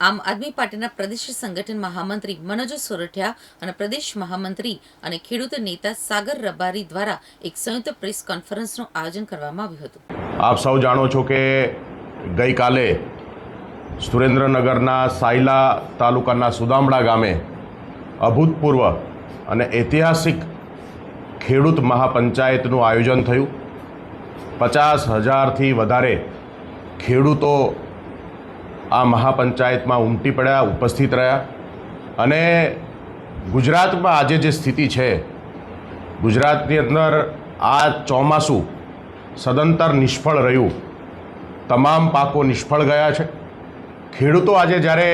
આમ આદમી પાર્ટીના પ્રદેશ સંગઠન મહામંત્રી મનોજ સોરઠિયા અને પ્રદેશ મહામંત્રી અને ખેડૂત નેતા સાગર રબારી દ્વારા એક સંયુક્ત પ્રેસ કોન્ફરન્સનું આયોજન કરવામાં આવ્યું હતું. આપ સૌ જાણો છો કે ગઈકાલે સુરેન્દ્રનગરના સાયલા તાલુકાના સુદામડા ગામે અભૂતપૂર્વ અને ઐતિહાસિક ખેડૂત મહાપંચાયતનું આયોજન થયું. પચાસ હજારથી વધારે ખેડૂતો આ મહાપંચાયતમાં ઉમટી પડ્યા, ઉપસ્થિત રહ્યા. અને ગુજરાતમાં આજે જે સ્થિતિ છે, ગુજરાતની અંદર આ ચોમાસું સદંતર નિષ્ફળ રહ્યું. તમામ પાકો નિષ્ફળ ગયા છે. ખેડૂતો આજે જ્યારે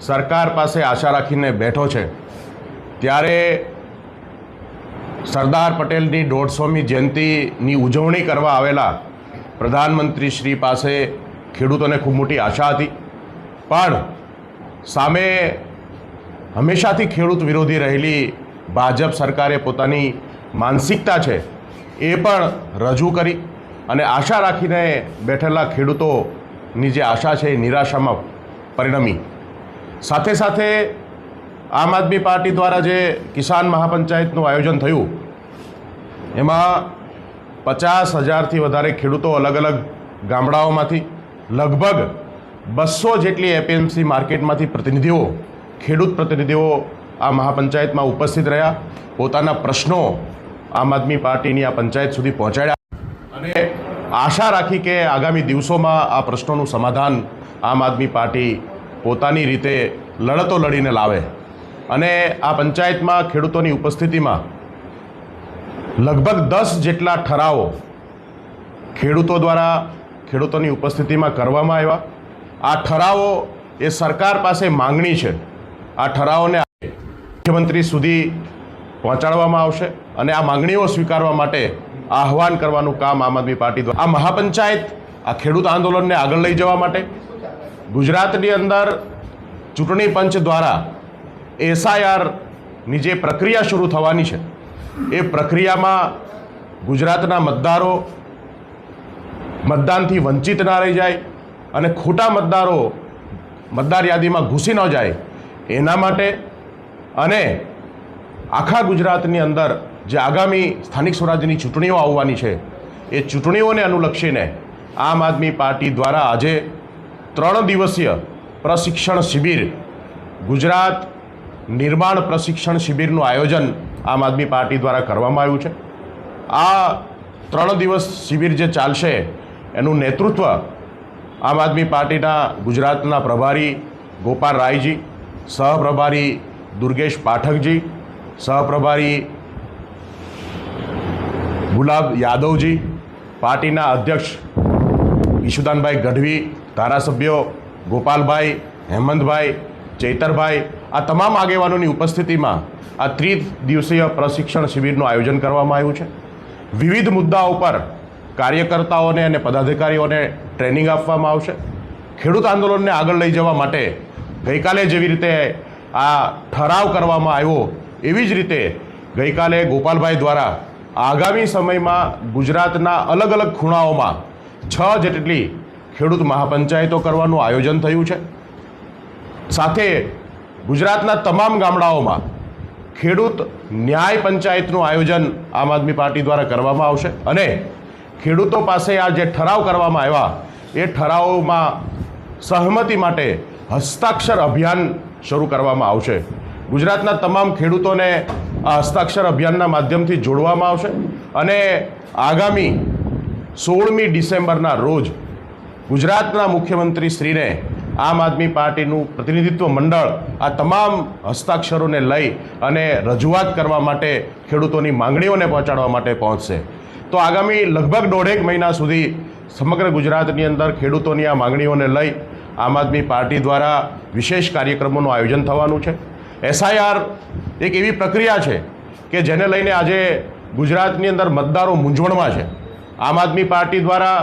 સરકાર પાસે આશા રાખીને બેઠો છે, ત્યારે સરદાર પટેલની દોઢસોમી જયંતિની ઉજવણી કરવા આવેલા પ્રધાનમંત્રી શ્રી પાસે ખેડૂતોને ખૂબ મોટી આશા હતી. પણ સામે હંમેશાથી ખેડૂત વિરોધી રહેલી ભાજપ સરકારે પોતાની માનસિકતા છે એ પણ રજૂ કરી અને આશા રાખીને બેઠેલા ખેડૂતોની જે આશા છે એ નિરાશામાં પરિણમી. સાથે સાથે આમ આદમી પાર્ટી દ્વારા જે કિસાન મહાપંચાયતનું આયોજન થયું, એમાં પચાસ હજારથી વધારે ખેડૂતો અલગ અલગ ગામડાઓમાંથી લગભગ બસો જેટલી એપીએમસી માર્કેટમાંથી પ્રતિનિધિઓ, ખેડૂત પ્રતિનિધિઓ આ મહાપંચાયતમાં ઉપસ્થિત રહ્યા. પોતાના પ્રશ્નો આમ આદમી પાર્ટીની આ પંચાયત સુધી પહોંચાડ્યા. અને આશા રાખી કે આગામી દિવસોમાં આ પ્રશ્નોનું સમાધાન આમ આદમી પાર્ટી પોતાની રીતે લડતો લડીને લાવે. અને આ પંચાયતમાં ખેડૂતોની ઉપસ્થિતિમાં લગભગ દસ જેટલા ઠરાવો ખેડૂતો દ્વારા ખેડૂતોની ઉપસ્થિતિમાં કરવામાં આવ્યા. આ ઠરાવો એ સરકાર પાસે માંગણી છે. આ ઠરાવોને મુખ્યમંત્રી સુધી પહોંચાડવામાં આવશે અને આ માંગણીઓ સ્વીકારવા માટે આહવાન કરવાનું કામ આમ આદમી પાર્ટી દ્વારા આ મહાપંચાયત આ ખેડૂત આંદોલનને આગળ લઈ જવા માટે ગુજરાતની અંદર ચૂંટણી પંચ દ્વારા એસઆઈઆરની જે પ્રક્રિયા શરૂ થવાની છે, એ પ્રક્રિયામાં ગુજરાતના મતદારો મતદાનથી વંચિત ના રહી જાય અને ખોટા મતદારો મતદાર યાદીમાં ઘૂસી ન જાય, એના માટે અને આખા ગુજરાતની અંદર જે આગામી સ્થાનિક સ્વરાજ્યની ચૂંટણીઓ આવવાની છે, એ ચૂંટણીઓને અનુલક્ષીને આમ આદમી પાર્ટી દ્વારા આજે ત્રણ દિવસીય પ્રશિક્ષણ શિબિર, ગુજરાત નિર્માણ પ્રશિક્ષણ શિબિરનું આયોજન આમ આદમી પાર્ટી દ્વારા કરવામાં આવ્યું છે. આ ત્રણ દિવસ શિબિર જે ચાલશે એનું નેતૃત્વ આમ આદમી પાર્ટીના ગુજરાતના પ્રભારી ગોપાલ રાયજી, સહપ્રભારી દુર્ગેશ પાઠકજી, સહપ્રભારી ગુલાબ યાદવજી, પાર્ટીના અધ્યક્ષ ઈશુદાનભાઈ ગઢવી, ધારાસભ્યો ગોપાલભાઈ, હેમંતભાઈ, ચૈતરભાઈ, આ તમામ આગેવાનોની ઉપસ્થિતિમાં આ ત્રિ દિવસીય પ્રશિક્ષણ શિબિરનું આયોજન કરવામાં આવ્યું છે. વિવિધ મુદ્દાઓ પર કાર્યકર્તાઓને અને પદાધિકારીઓને ટ્રેનિંગ આપવામાં આવશે. ખેડૂત આંદોલનને આગળ લઈ જવા માટે ગઈકાલે જેવી રીતે આ ઠરાવ કરવામાં આવ્યો, એવી જ રીતે ગઈકાલે ગોપાલભાઈ દ્વારા આગામી સમયમાં ગુજરાતના અલગ અલગ ખૂણાઓમાં છ જેટલી ખેડૂત મહાપંચાયતો કરવાનું આયોજન થયું છે. સાથે ગુજરાતના તમામ ગામડાઓમાં ખેડૂત ન્યાય પંચાયતનું આયોજન આમ આદમી પાર્ટી દ્વારા કરવામાં આવશે અને ખેડૂતો પાસે આ જે ઠરાવ કરવામાં આવ્યા, એ ઠરાવોમાં સહમતિ માટે હસ્તાક્ષર અભિયાન શરૂ કરવામાં આવશે. ગુજરાતના તમામ ખેડૂતોને આ હસ્તાક્ષર અભિયાનના માધ્યમથી જોડવામાં આવશે અને આગામી સોળમી ડિસેમ્બરના રોજ ગુજરાતના મુખ્યમંત્રી શ્રીને આમ આદમી પાર્ટીનું પ્રતિનિધિત્વ મંડળ આ તમામ હસ્તાક્ષરોને લઈ અને રજૂઆત કરવા માટે ખેડૂતોની માંગણીઓને પહોંચાડવા માટે પહોંચશે. તો આગામી લગભગ દોઢેક મહિના સુધી સમગ્ર ગુજરાતની અંદર ખેડૂતોની આ માંગણીઓને લઈ આમ આદમી પાર્ટી દ્વારા વિશેષ કાર્યક્રમોનું આયોજન થવાનું છે. એસઆઈઆર એક એવી પ્રક્રિયા છે કે જેને લઈને આજે ગુજરાતની અંદર મતદારો મૂંઝવણમાં છે. આમ આદમી પાર્ટી દ્વારા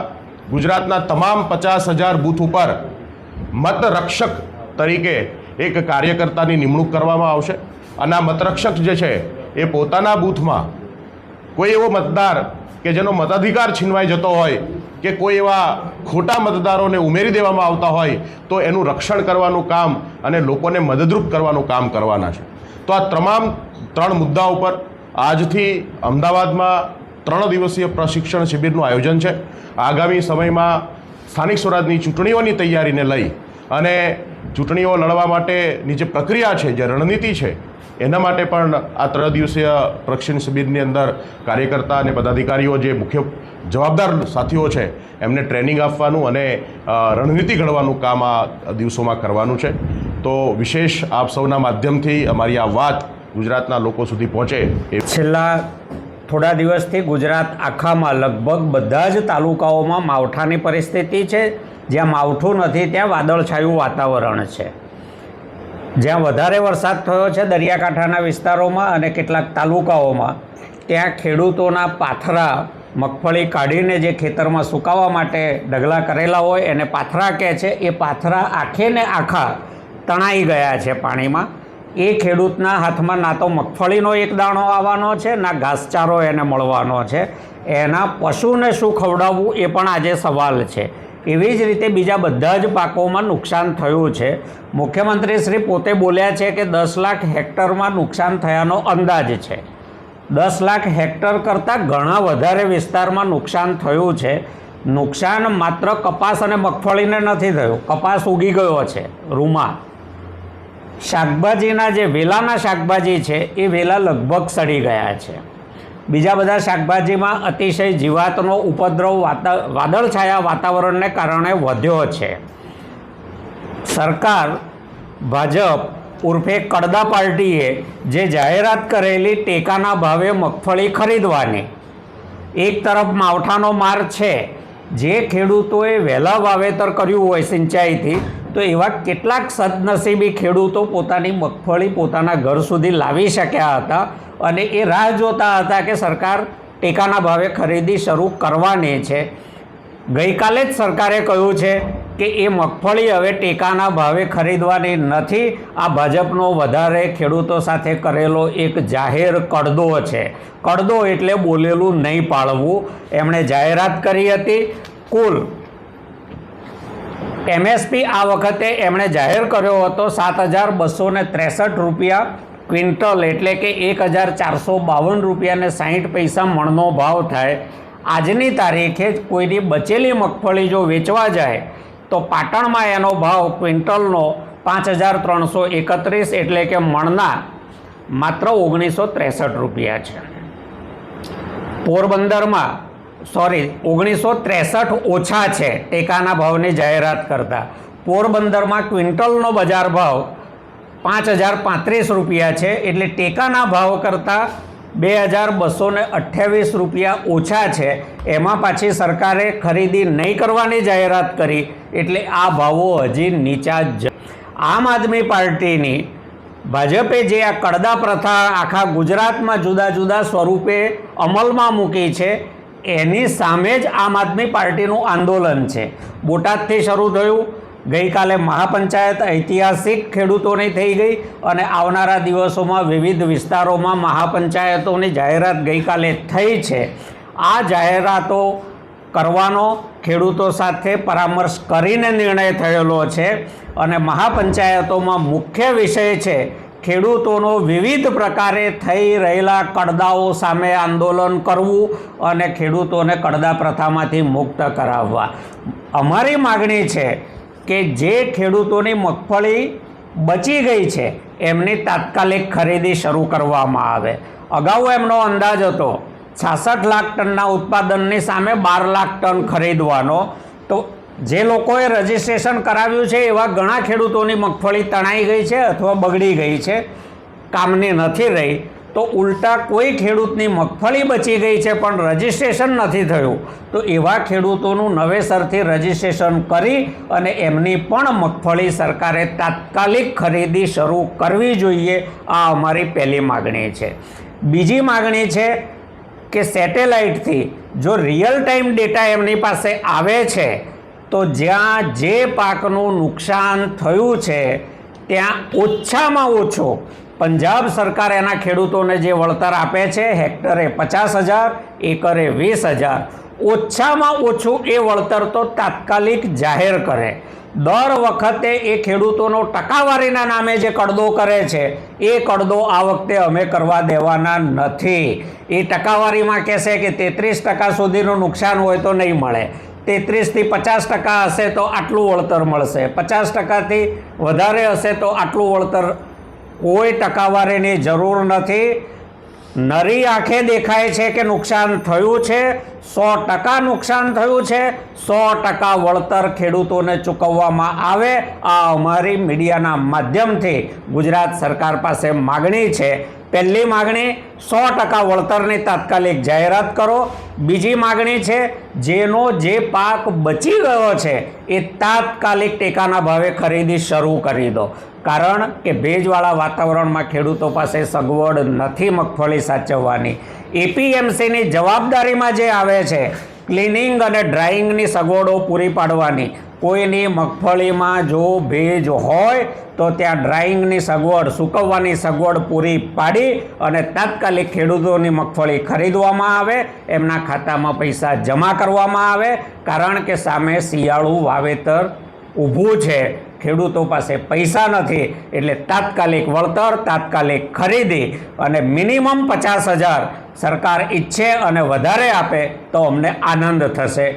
ગુજરાતના તમામ પચાસ હજાર બૂથ ઉપર મતરક્ષક તરીકે એક કાર્યકર્તાની નિમણૂક કરવામાં આવશે અને આ મતરક્ષક જે છે એ પોતાના બૂથમાં કોઈ એવો મતદાર કે જેનો મતાધિકાર છીનવાઈ જતો હોય, કે કોઈ એવા ખોટા મતદારોને ઉમેરી દેવામાં આવતા હોય, તો એનું રક્ષણ કરવાનું કામ અને લોકોને મદદરૂપ કરવાનું કામ કરવાના છે. તો આ તમામ ત્રણ મુદ્દા ઉપર આજથી અમદાવાદમાં ત્રણ દિવસીય પ્રશિક્ષણ શિબિરનું આયોજન છે. આગામી સમયમાં સ્થાનિક સ્વરાજની ચૂંટણીઓની તૈયારીને લઈ અને ચૂંટણીઓ લડવા માટેની જે પ્રક્રિયા છે, જે રણનીતિ છે એના માટે પણ આ ત્રણ દિવસીય પ્રક્ષિણ શિબિરની અંદર કાર્યકર્તા અને પદાધિકારીઓ જે મુખ્ય જવાબદાર સાથીઓ છે, એમને ટ્રેનિંગ આપવાનું અને રણનીતિ ઘડવાનું કામ આ દિવસોમાં કરવાનું છે. તો વિશેષ આપ સૌના માધ્યમથી અમારી આ વાત ગુજરાતના લોકો સુધી પહોંચે એ છેલ્લા થોડા દિવસથી ગુજરાત આખામાં લગભગ બધા જ તાલુકાઓમાં માવઠાની પરિસ્થિતિ છે. જ્યાં માવઠું નથી, ત્યાં વાદળછાયું વાતાવરણ છે. જ્યાં વધારે વરસાદ થયો છે દરિયાકાંઠાના વિસ્તારોમાં અને કેટલાક તાલુકાઓમાં, ત્યાં ખેડૂતોના પાથરા મગફળી કાઢીને જે ખેતરમાં સુકાવા માટે ઢગલા કરેલા હોય, એને પાથરા કહે છે. એ પાથરા આખે ને આખા તણાઈ ગયા છે પાણીમાં. એ ખેડૂતના હાથમાં ના તો મગફળીનો એક દાણો આવવાનો છે, ના ઘાસચારો એને મળવાનો છે. એના પશુને શું ખવડાવવું એ પણ આજે સવાલ છે. એવી જ રીતે બીજા બધા જ પાકોમાં નુકસાન થયું છે. મુખ્યમંત્રી શ્રી પોતે બોલ્યા છે કે દસ લાખ હેક્ટરમાં નુકસાન થયાનો અંદાજ છે. દસ લાખ હેક્ટર કરતાં ઘણા વધારે વિસ્તારમાં નુકસાન થયું છે. નુકસાન માત્ર કપાસ અને મગફળીને નથી થયું, કપાસ ઉગી ગયો છે, રૂમાં. શાકભાજીના જે વેલાના શાકભાજી છે, એ વેલા લગભગ સડી ગયા છે. બીજા બધા શાકભાજીમાં અતિશય જીવાતનો ઉપદ્રવ વાદળછાયા વાતાવરણને કારણે વધ્યો છે. સરકાર, ભાજપ ઉર્ફે કડદા પાર્ટીએ જે જાહેરાત કરેલી ટેકાના ભાવે મગફળી ખરીદવાની, એક તરફ માવઠાનો માર છે. જે ખેડૂતોએ વહેલા વાવેતર કર્યું હોય સિંચાઈથી તો એવા કેટલાક સદનસીબી ખેડૂતો પોતાની મગફળી પોતાના ઘર સુધી લાવી શક્યા હતા અને એ રાહ જોતા હતા કે સરકાર ટેકાના ભાવે ખરીદી શરૂ કરવાની છે. ગઈકાલે જ સરકારે કહ્યું છે કે એ મગફળી હવે ટેકાના ભાવે ખરીદવાની નથી. આ ભાજપનો વધારે ખેડૂતો સાથે કરેલો એક જાહેર કડદો છે. કડદો એટલે બોલેલું નહીં પાળવું એમણે જાહેરાત કરી હતી. કુલ એમએસપી આ વખતે એમણે જાહેર કર્યો હતો સાત હજાર બસો ત્રેસઠ રૂપિયા ક્વિન્ટલ, એટલે કે એક હજાર ચારસો બાવન રૂપિયાને સાહીઠ પૈસા મણનો ભાવ થાય. આજની તારીખે કોઈની બચેલી મગફળી જો વેચવા જાય, તો પાટણમાં એનો ભાવ ક્વિન્ટલનો પાંચ હજાર ત્રણસો એકત્રીસ એટલે કે મણના માત્ર ઓગણીસો ત્રેસઠ રૂપિયા છે. પોરબંદરમાં સોરી ઓગણીસો ત્રેસઠ ઓછા છે, ટેકાના ભાવની જાહેરાત કરતાં. પોરબંદરમાં ક્વિન્ટલનો બજાર ભાવ પાંચ હજાર પાંત્રીસ રૂપિયા છે, એટલે ટેકાના ભાવ કરતાં બે હજાર બસો અઠ્યાવીસ રૂપિયા ઓછા છે. એમાં પાછી સરકારે ખરીદી નહીં કરવાની જાહેરાત કરી, એટલે આ ભાવો હજી નીચા જ આમ આદમી પાર્ટીની ભાજપે જે આ કડદા પ્રથા આખા ગુજરાતમાં જુદા જુદા સ્વરૂપે અમલમાં મૂકી છે એની સામે જ આમ આદમી પાર્ટીનું આંદોલન છે. બોટાદથી શરૂ થયું. ગઈકાલે મહાપંચાયત ઐતિહાસિક ખેડૂતોની થઈ ગઈ અને આવનારા દિવસોમાં વિવિધ વિસ્તારોમાં મહાપંચાયતોની જાહેરાત ગઈકાલે થઈ છે. આ જાહેરાતો કરવાનો ખેડૂતો સાથે પરામર્શ કરીને નિર્ણય થયેલો છે અને મહાપંચાયતોમાં મુખ્ય વિષય છે ખેડૂતોનો વિવિધ પ્રકારે થઈ રહેલા કડદાઓ સામે આંદોલન કરવું અને ખેડૂતોને કડદા પ્રથામાંથી મુક્ત કરાવવા. અમારી માગણી છે કે જે ખેડૂતોની મગફળી બચી ગઈ છે, એમની તાત્કાલિક ખરીદી શરૂ કરવામાં આવે. અગાઉ એમનો અંદાજ હતો, છાસઠ લાખ ટનના ઉત્પાદનની સામે બાર લાખ ટન ખરીદવાનો. તો જે લોકોએ રજીસ્ટ્રેશન કરાવ્યું છે એવા ઘણા ખેડૂતોની મગફળી તણાઈ ગઈ છે અથવા બગડી ગઈ છે, કામની નથી રહી, તો ઉલટા કોઈ ખેડૂતની મગફળી બચી ગઈ છે પણ રજીસ્ટ્રેશન નથી થયું, તો એવા ખેડૂતોનું નવેસરથી રજીસ્ટ્રેશન કરી અને એમની પણ મગફળી સરકારે તાત્કાલિક ખરીદી શરૂ કરવી જોઈએ, આ અમારી પહેલી માગણી છે. બીજી માગણી છે કે સેટેલાઇટથી જો રિયલ ટાઈમ ડેટા એમની પાસે આવે છે તો જ્યાં જે પાકનું નુકસાન થયું છે, ત્યાં ઓછામાં ઓછો પંજાબ સરકાર એના ખેડૂતોને જે વળતર આપે છે, હેક્ટરે પચાસ હજાર, એકરે વીસ હજાર, ઓછામાં ઓછું એ વળતર તો તાત્કાલિક જાહેર કરે. દર વખતે એ ખેડૂતોનો ટકાવારીના નામે જે કડદો કરે છે, એ કડદો આ વખતે અમે કરવા દેવાના નથી. એ ટકાવારીમાં કહેશે કે તેત્રીસ ટકા સુધીનું નુકસાન હોય તો નહીં મળે. તેત્રીસથી પચાસ ટકા હશે તો આટલું વળતર મળશે. પચાસ ટકાથી વધારે હશે તો આટલું વળતર કોઈ ટકાવારીની જરૂર નથી. નરી આંખે દેખાય છે કે નુકસાન થયું છે. સો ટકા નુકસાન થયું છે. સો ટકા વળતર ખેડૂતોને ચૂકવવામાં આવે. આ અમારી મીડિયાના માધ્યમથી ગુજરાત સરકાર પાસે માગણી છે. પહેલી માગણી સો ટકા વળતરની તાત્કાલિક જાહેરાત કરો. બીજી માગણી છે, જેનો જે પાક બચી ગયો છે, એ તાત્કાલિક ટેકાના ભાવે ખરીદી શરૂ કરી દો. કારણ કે ભેજવાળા વાતાવરણમાં ખેડૂતો પાસે સગવડ નથી મગફળી સાચવવાની. એપીએમસીની જવાબદારીમાં જે આવે છે, ક્લિનિંગ અને ડ્રાઇંગની સગવડો પૂરી પાડવાની. કોઈની મગફળીમાં જો ભેજ હોય તો ત્યાં ડ્રાઇંગની સગવડ, સૂકવવાની સગવડ પૂરી પાડી અને તાત્કાલિક ખેડૂતોની મગફળી ખરીદવામાં આવે, એમના ખાતામાં પૈસા જમા કરવામાં આવે, કારણ કે સામે શિયાળુ વાવેતર ઊભું છે. ખેડૂતો પાસે પૈસા નથી, એટલે તાત્કાલિક વળતર, તાત્કાલિક ખરીદી અને મિનિમમ પચાસ હજાર સરકાર ઈચ્છે અને વધારે આપે તો અમને આનંદ થશે.